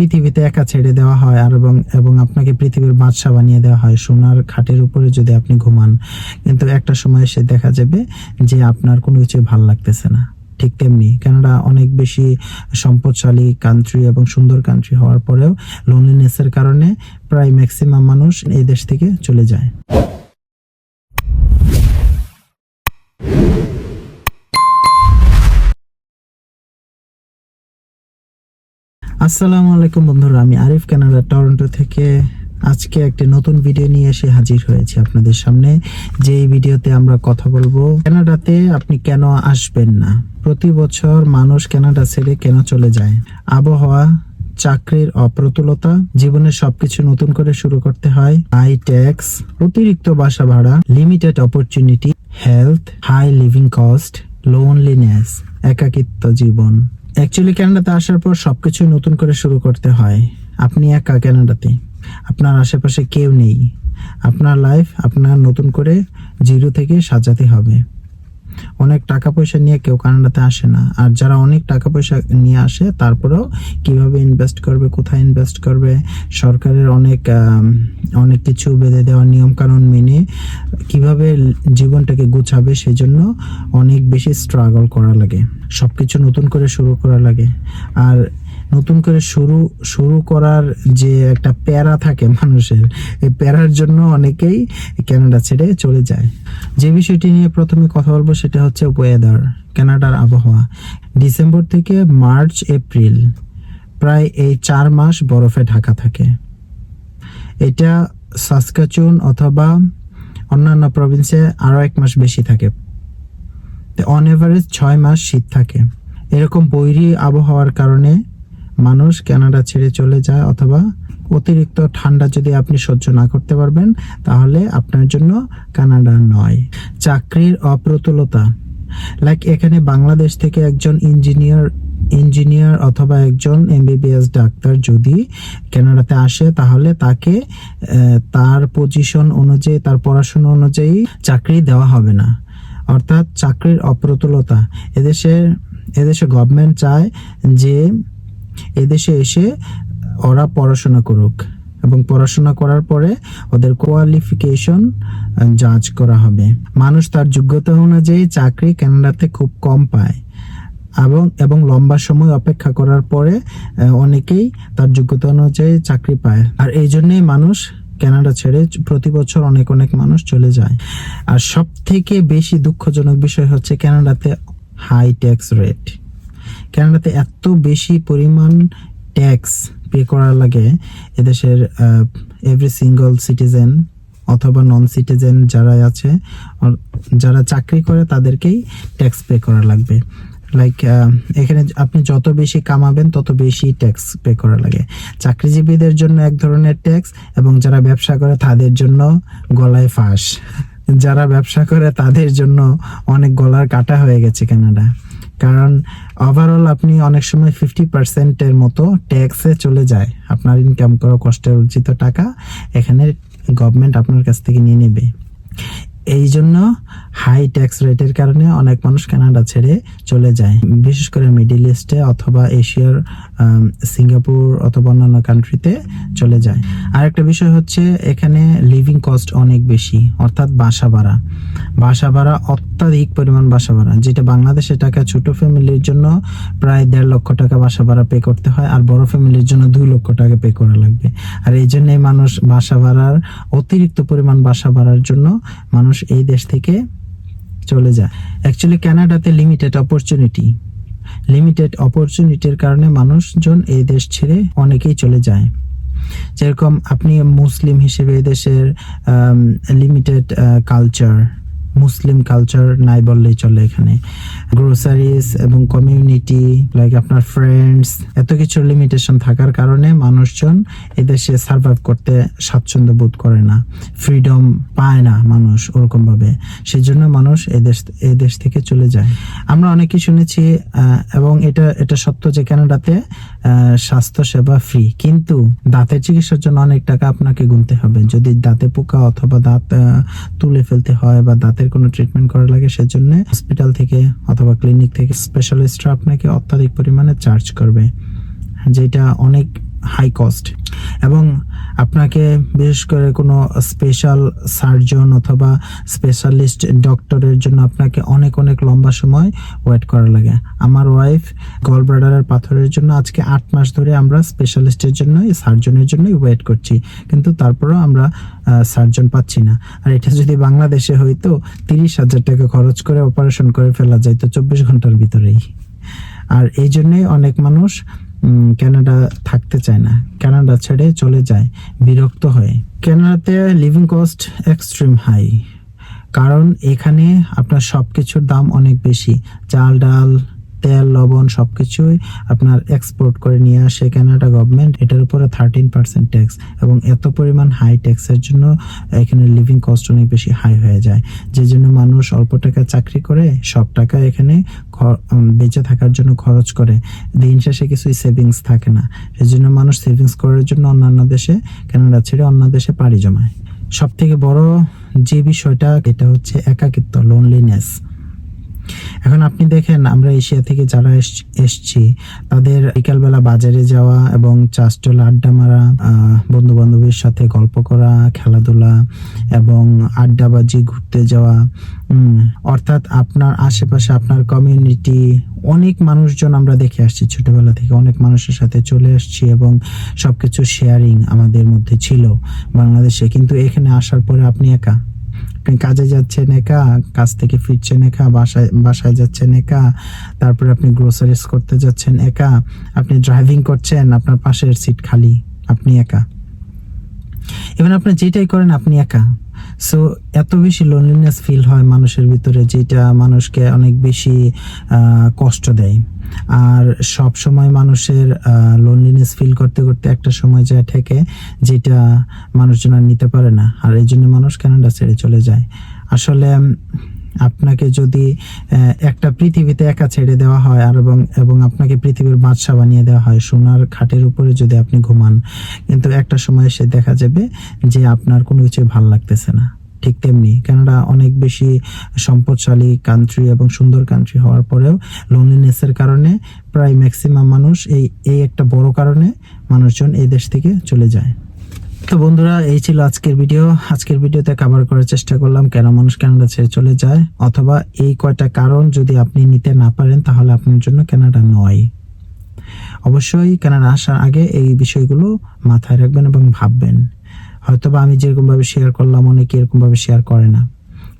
পৃথিবীতে একা ছেড়ে দেওয়া হয় আর এবং এবং আপনাকে পৃথিবীর বাদশা বানিয়ে দেওয়া হয় সোনার খাটের উপরে যদি আপনি ঘুমান। কিন্তু একটা সময় এসে দেখা যাবে যে আপনার কোনো কিছু ভালো লাগতেছে না। ঠিক তেমনি কানাডা অনেক বেশি সম্পদশালী কান্ট্রি এবং সুন্দর কান্ট্রি হওয়ার পরেও লোনলিনেসের কারণে প্রায় ম্যাক্সিমাম মানুষ এই দেশ থেকে চলে যায়। আসসালামু আলাইকুম বন্ধুরা, আমি আরিফ কানাডা, টরন্টো থেকে আজকে একটি নতুন ভিডিও নিয়ে এসে হাজির হয়েছে আপনাদের সামনে। যে ভিডিওতে আমরা কথা বলব, কানাডাতে আপনি কেন আসবেন না? প্রতি বছর মানুষ কানাডা ছেড়ে কেন চলে যায়? আবহাওয়া, চাকরির অপ্রতুলতা, জীবনের সবকিছু নতুন করে শুরু করতে হয়। হাই ট্যাক্স, অতিরিক্ত বাসা ভাড়া, limited opportunity, health, high living cost, loneliness, একাকিত্ব জীবন। অ্যাকচুয়ালি কানাডাতে আসার পর সব সবকিছু নতুন করে শুরু করতে হয়। আপনি একা ক্যানাডাতে আপনার আশেপাশে কেউ নেই। আপনার লাইফ আপনার নতুন করে জিরো থেকে সাজাতে হবে। অনেক টাকা পয়সা নিয়ে কেউ কানাডাতে আসে না। আর যারা অনেক টাকা পয়সা নিয়ে আসে, তারপরেও কীভাবে ইনভেস্ট করবে, কোথায় ইনভেস্ট করবে, সরকারের অনেক অনেক কিছু বেঁধে দেওয়া নিয়ম কানুন মেনে কীভাবে জীবনটাকে গুছাবে সেই জন্য অনেক বেশি স্ট্রাগল করা লাগে। সব কিছু নতুন করে শুরু করা লাগে। আর নতুন করে শুরু শুরু করার যে একটা প্যারা থাকে মানুষের, এই প্যারার জন্য অনেকেই কানাডা ছেড়ে চলে যায়। যে বিষয়টি নিয়ে প্রথমে কথা বলব সেটা হচ্ছে ওয়েদার কানাডার আবহাওয়া। ডিসেম্বর থেকে মার্চ, এপ্রিল, প্রায় এই চার মাস বরফে ঢাকা থাকে। এটা সাসকাচুন অথবা অন্যান্য প্রভিন্সে আরও এক মাস বেশি থাকে। অন এভারেজ ছয় মাস শীত থাকে। এরকম বৈরী আবহাওয়ার কারণে মানুষ কানাডা ছেড়ে চলে যায় অথবা অতিরিক্ত ঠান্ডা যদি আপনি সহ্য না করতে পারবেন, তাহলে আপনার জন্য কানাডা নয়। চাকরির অপ্রতুলতা। লাইক এখানে বাংলাদেশ থেকে একজন ইঞ্জিনিয়ার ইঞ্জিনিয়ার অথবা একজন এমবিবিএস ডাক্তার যদি কানাডাতে আসে, তাহলে তাকে তার পজিশন অনুযায়ী, তার পড়াশোনা অনুযায়ী চাকরি দেওয়া হবে না। অর্থাৎ চাকরির অপ্রতুলতা। এদেশে এদেশে গভর্নমেন্ট চায় যে এদেশে এসে ওরা পড়াশোনা করুক এবং পড়াশোনা করার পরে ওদের কোয়ালিফিকেশন জাজ করা হবে। মানুষ তার যোগ্যতা অনুযায়ী চাকরি কানাডাতে খুব কম পায়। এবং এবং লম্বা সময় অপেক্ষা করার পরে অনেকেই তার যোগ্যতা অনুযায়ী চাকরি পায়। আর এই জন্যই মানুষ কানাডা ছেড়ে প্রতি বছর অনেক অনেক মানুষ চলে যায়। আর সব থেকে বেশি দুঃখজনক বিষয় হচ্ছে কানাডাতে হাই ট্যাক্স রেট। কানাডাতে এত বেশি পরিমাণ ট্যাক্স পে করা লাগে এদেশের এভরি সিঙ্গল সিটিজেন অথবা নন সিটিজেন যারা আছে যারা চাকরি করে তাদেরকেই ট্যাক্স পে করা লাগবে। লাইক এখানে আপনি যত বেশি কামাবেন, তত বেশি ট্যাক্স পে করা লাগে। চাকরিজীবীদের জন্য এক ধরনের ট্যাক্স এবং যারা ব্যবসা করে তাদের জন্য গলায় ফাঁস। যারা ব্যবসা করে তাদের জন্য অনেক গলার কাটা হয়ে গেছে কানাডা। কারণ ওভারঅল আপনি অনেক সময় ফিফটি পার্সেন্টের মতো ট্যাক্সে চলে যায়। আপনার ইনকাম করা কষ্টের অর্জিত টাকা এখানে গভর্নমেন্ট আপনার কাছ থেকে নিয়ে নেবে। এই জন্য হাই ট্যাক্স রেটের কারণে অনেক মানুষ কানাডা ছেড়ে চলে যায়। বিশেষ করে মিডিল ইস্টে অথবা এশিয়ার সিঙ্গাপুর অথবা অন্যান্য কান্ট্রিতে চলে যায়। আর একটা বিষয় হচ্ছে এখানে লিভিং কস্ট অনেক বেশি, অর্থাৎ বাসা ভাড়া। বাসা ভাড়া অত্যাধিক পরিমাণ বাসা ভাড়া, যেটা বাংলাদেশে টাকা ছোট ফ্যামিলির জন্য প্রায় দেড় লক্ষ টাকা বাসা ভাড়া পে করতে হয়, আর বড় ফ্যামিলির জন্য দুই লক্ষ টাকা পে করা লাগবে। আর এই জন্যই মানুষ বাসা ভাড়ার অতিরিক্ত পরিমাণ বাসা ভাড়ার জন্য মানুষ এই দেশ থেকে চলে যায়। অ্যাকচুয়ালি ক্যানাডাতে লিমিটেড অপরচুনিটি লিমিটেড অপরচুনিটির কারণে মানুষজন এই দেশ ছেড়ে অনেকেই চলে যায়। যেরকম আপনি মুসলিম হিসেবে দেশের লিমিটেড কালচার মুসলিম কালচার নাই বললেই চলে এখানে। গ্রোসারিজ এবং কমিউনিটি লাইক আপনার ফ্রেন্ডস এত কিছুর লিমিটেশন থাকার কারণে মানুষজন এদেশে সার্ভাইভ করতে স্বাচ্ছন্দ্য বোধ করে না। ফ্রিডম পায় না মানুষ ওরকম ভাবে সেই জন্য মানুষ এদেশ এদেশ থেকে চলে যায়। আমরা অনেকেই শুনেছি এবং এটা এটা সত্য যে কানাডাতে আহ, স্বাস্থ্য সেবা ফ্রি কিন্তু দাঁতের চিকিৎসার জন্য অনেক টাকা আপনাকে গুনতে হবে। যদি দাঁতে পোকা অথবা দাঁত তুলে ফেলতে হয় বা দাঁতের কোনো ট্রিটমেন্ট করা লাগে সেজন্য হসপিটাল থেকে অথবা ক্লিনিক থেকে স্পেশালিস্টরা আপনাকে অত্যাধিক পরিমাণে চার্জ করবে। যেটা অনেক হাই কস্ট এবং আপনাকে বিশেষ করে কোনো স্পেশাল সার্জন অথবা স্পেশালিস্ট ডক্টরের জন্য আপনাকে অনেক অনেক লম্বা সময় ওয়েট করা লাগে। আমার ওয়াইফ গল ব্রাডারের পাথরের জন্য আজকে আট মাস ধরে আমরা স্পেশালিস্টের জন্য সার্জনের জন্যই ওয়েট করছি। কিন্তু তারপরেও আমরা সার্জন পাচ্ছি না। আর এটা যদি বাংলাদেশে হইতো তিরিশ হাজার টাকা খরচ করে অপারেশন করে ফেলা যাইতো চব্বিশ ঘণ্টার ভিতরেই। আর এই জন্যই অনেক মানুষ কানাডা থাকতে চায় না। ক্যানাডা ছেড়ে চলে যায়, বিরক্ত হয়ে। ক্যানাডাতে লিভিং কস্ট এক্সট্রিম হাই কারণ এখানে আপনার সব কিছুর দাম অনেক বেশি। চাল, ডাল তেল, লবণ সবকিছুই আপনার এক্সপোর্ট করে নিয়ে আসে কানাডা গভর্নমেন্ট এটার উপরে থার্টিন পার্সেন্ট ট্যাক্স এবং এত পরিমাণ হাই ট্যাক্সের জন্য এখানে লিভিং কস্ট অনেক বেশি হাই হয়ে যায়। যে জন্য মানুষ অল্প টাকা চাকরি করে, সব টাকা এখানে বেঁচে থাকার জন্য খরচ করে। দিন শেষে কিছুই সেভিংস থাকে না। সেই জন্য মানুষ সেভিংস করার জন্য অন্যান্য দেশে কানাডা ছেড়ে অন্য দেশে পাড়ি জমায়। সব থেকে বড় যে বিষয়টা, এটা হচ্ছে একাকিত্ব লোনলিনেস এখন আপনি দেখেন, আমরা এশিয়া থেকে যারা এস- এসছি, তাদের বিকালবেলা বাজারে যাওয়া এবং চাষটল আড্ডা মারা বন্ধু বান্ধবের সাথে গল্প করা, খেলাধুলা এবং আড্ডাবাজি ঘুরতে যাওয়া অর্থাৎ আপনার আশেপাশে, আপনার কমিউনিটি অনেক মানুষজন আমরা দেখে আসছি ছোটবেলা থেকে। অনেক মানুষের সাথে চলে আসছি এবং সবকিছু শেয়ারিং আমাদের মধ্যে ছিল বাংলাদেশে। কিন্তু এখানে আসার পরে আপনি একা? আপনি কাজে যাচ্ছেন একা, কাজ থেকে ফিরছেন একা, বাসায় বাসায় যাচ্ছেন একা, তারপরে আপনি গ্রোসারিজ করতে যাচ্ছেন একা, আপনি ড্রাইভিং করছেন, আপনার পাশের সিট খালি, আপনি একা। এবার আপনি যেটাই করেন, আপনি একা। সো এত বেশি লোনলিনেস ফিল হয় মানুষের ভিতরে, যেটা মানুষকে অনেক বেশি কষ্ট দেয়। আর সব সময় মানুষের লোনলিনেস ফিল করতে করতে একটা সময় যায় ঠেকে যেটা মানুষজন আর নিতে পারে না। আর এই জন্য মানুষ কানাডা ছেড়ে চলে যায়। আসলে আপনাকে যদি একটা পৃথিবীতে একা ছেড়ে দেওয়া হয় আর এবং এবং আপনাকে পৃথিবীর বাদশা বানিয়ে দেওয়া হয়, সোনার খাটের উপরে যদি আপনি ঘুমান, কিন্তু একটা সময় এসে দেখা যাবে যে আপনার কোনো কিছু ভালো লাগতেছে না। ঠিক তেমনি কানাডা অনেক বেশি সম্পদশালী কান্ট্রি এবং সুন্দর কান্ট্রি হওয়ার পরেও লোনলিনেসের কারণে প্রায় ম্যাক্সিমাম মানুষ এই এই একটা বড় কারণে মানুষজন এই দেশ থেকে চলে যায়। তো বন্ধুরা, এই ছিল আজকের ভিডিও আজকের ভিডিওতে কভার করার চেষ্টা করলাম কেন মানুষ কানাডা ছেড়ে চলে যায়, অথবা এই কয়টা কারণ যদি আপনি নিতে না পারেন, তাহলে আপনার জন্য কানাডা নয়। অবশ্যই কানাডা আসার আগে এই বিষয়গুলো মাথায় রাখবেন এবং ভাববেন। হয়তোবা আমি যেরকম ভাবে শেয়ার করলাম অনেকে এরকম ভাবে শেয়ার করে না।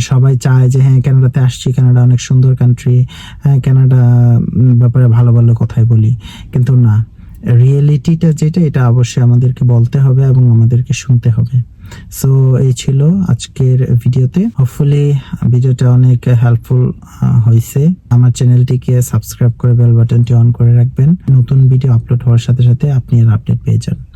সবাই চায় যে হ্যাঁ কানাডাতে আসছি ক্যানাডা অনেক সুন্দর কান্ট্রি হ্যাঁ উম, ব্যাপারে ভালো ভালো কথাই বলি। কিন্তু না রিয়েলিটিটা যেটা এটা অবশ্যই আমাদেরকে বলতে হবে এবং আমাদেরকে শুনতে হবে। সো এই ছিল আজকের ভিডিওতে। হোপফুলি ভিডিওটা অনেক হেল্পফুল হয়েছে আমার চ্যানেলটিকে সাবস্ক্রাইব করে বেল বাটনটি অন করে রাখবেন। নতুন ভিডিও আপলোড হওয়ার সাথে সাথে আপনি এর আপডেট পেয়ে যান